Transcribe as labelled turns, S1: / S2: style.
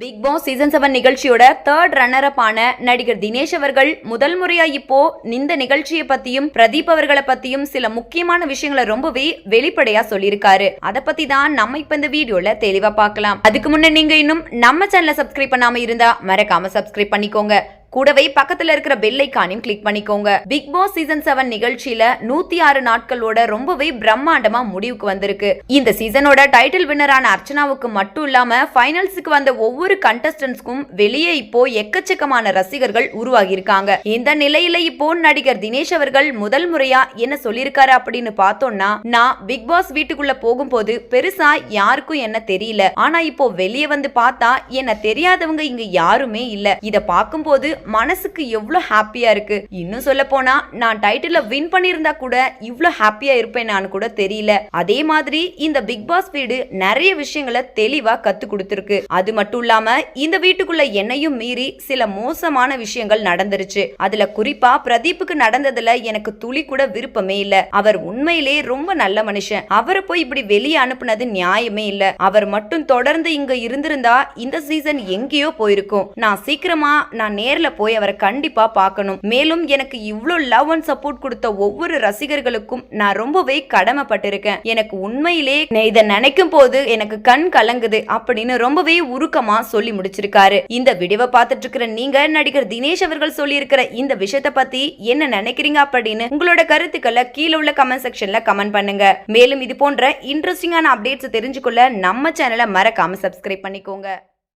S1: Big Boss season seven நிகழ்ச்சியோட third runner அப்பான நடிகர் தினேஷ் அவர்கள் முதல் முறையா இப்போ இந்த நிகழ்ச்சியை பத்தியும் பிரதீப் அவர்களை பத்தியும் சில முக்கியமான விஷயங்களை ரொம்பவே வெளிப்படையா சொல்லியிருக்காரு. அதை பத்தி தான் நம்ம இப்ப இந்த வீடியோல தெளிவா பார்க்கலாம். அதுக்கு முன்ன நீங்க இன்னும் நம்ம சேனலை சப்ஸ்கிரைப் பண்ணாம இருந்தா மறக்காம சப்ஸ்கிரைப் பண்ணிக்கோங்க. கூடவே பக்கத்துல இருக்கிற பெல் ஐக்கானையும் கிளிக் பண்ணிக்கோங்க. பிக் பாஸ் சீசன் செவன் நிகழ்ச்சியில நூத்தி ஆறு நாட்களோட ரொம்பவே பிரம்மாண்டமா முடிவுக்கு வந்திருக்கு. இந்த சீசனோட டைட்டில் வின்னரான அர்ச்சனாவுக்கு மட்டும் இல்லாம ஃபைனல்ஸுக்கு வந்த ஒவ்வொரு கண்டஸ்டன்ஸ்க்கும் வெளியே இப்போ எக்கச்சக்கமான ரசிகர்கள் உருவாகி இருக்காங்க இந்த நிலையில இப்போ நடிகர் தினேஷ் அவர்கள் முதல் முறையா என்ன சொல்லியிருக்காரு அப்படின்னு பார்த்தோம்னா நான் பிக் பாஸ் வீட்டுக்குள்ள போகும்போது பெருசா யாருக்கும் என்ன தெரியல. ஆனா இப்போ வெளியே வந்து பார்த்தா என்ன தெரியாதவங்க இங்க யாருமே இல்ல. இத பார்க்கும்போது மனசுக்கு எவ்வளோ ஹாப்பியா இருக்கு? இன்னும் சொல்ல போனா நான் டைட்டில வின் பண்ணியிருந்தா கூட இவ்வளோ ஹாப்பியா இருப்பேன் நான் கூட தெரியல. அதே மாதிரி இந்த பிக் பாஸ் வீடு நிறைய விஷயங்களை தெளிவா கத்து கொடுத்துருக்கு. அது மட்டும் இல்லாம இந்த வீட்டுக்குள்ள என்னையும் மீறி சில மோசமான விஷயங்கள் நடந்துருச்சு. அதுல குறிப்பா பிரதீப்புக்கு நடந்ததுல எனக்கு துளி கூட விருப்பமே இல்ல. அவர் உண்மையிலே ரொம்ப நல்ல மனுஷன். அவரை போய் இப்படி வெளியே அனுப்புனது நியாயமே இல்ல. அவர் மட்டும் தொடர்ந்து இங்க இருந்திருந்தா இந்த சீசன் எங்கேயோ போயிருக்கும். நான் சீக்கிரமா நான் நேர்ல போய் அவரை கண்டிப்பா பார்க்கணும். மேலும் எனக்கு இவ்வளோ லவ் அண்ட் சப்போர்ட் கொடுத்த ஒவ்வொரு ரசிகர்களுக்கும் நான் ரொம்பவே கடமைப்பட்டிருக்கேன். எனக்கு உண்மையிலே இதை நினைக்கும் போது எனக்கு கண் கலங்குது அப்படின்னு ரொம்பவே உருக்கமா சொல்லி முடிச்சிருக்காரு. இந்த வீடியோவை பார்த்துட்டு இருக்கிற நீங்க நடிகர் தினேஷ் அவர்கள் சொல்லியிருக்கிற இந்த விஷயத்தை பத்தி என்ன நினைக்கிறீங்க அப்படின்னு உங்களோட கருத்துக்களை கீழே உள்ள கமெண்ட் செக்ஷன்ல கமெண்ட் பண்ணுங்க. மேலும் இது போன்ற இன்ட்ரெஸ்டிங்கான அப்டேட்ஸ் தெரிஞ்சுக்கொள்ள நம்ம சேனலை மறக்காம சப்ஸ்கிரைப் பண்ணிக்கோங்க.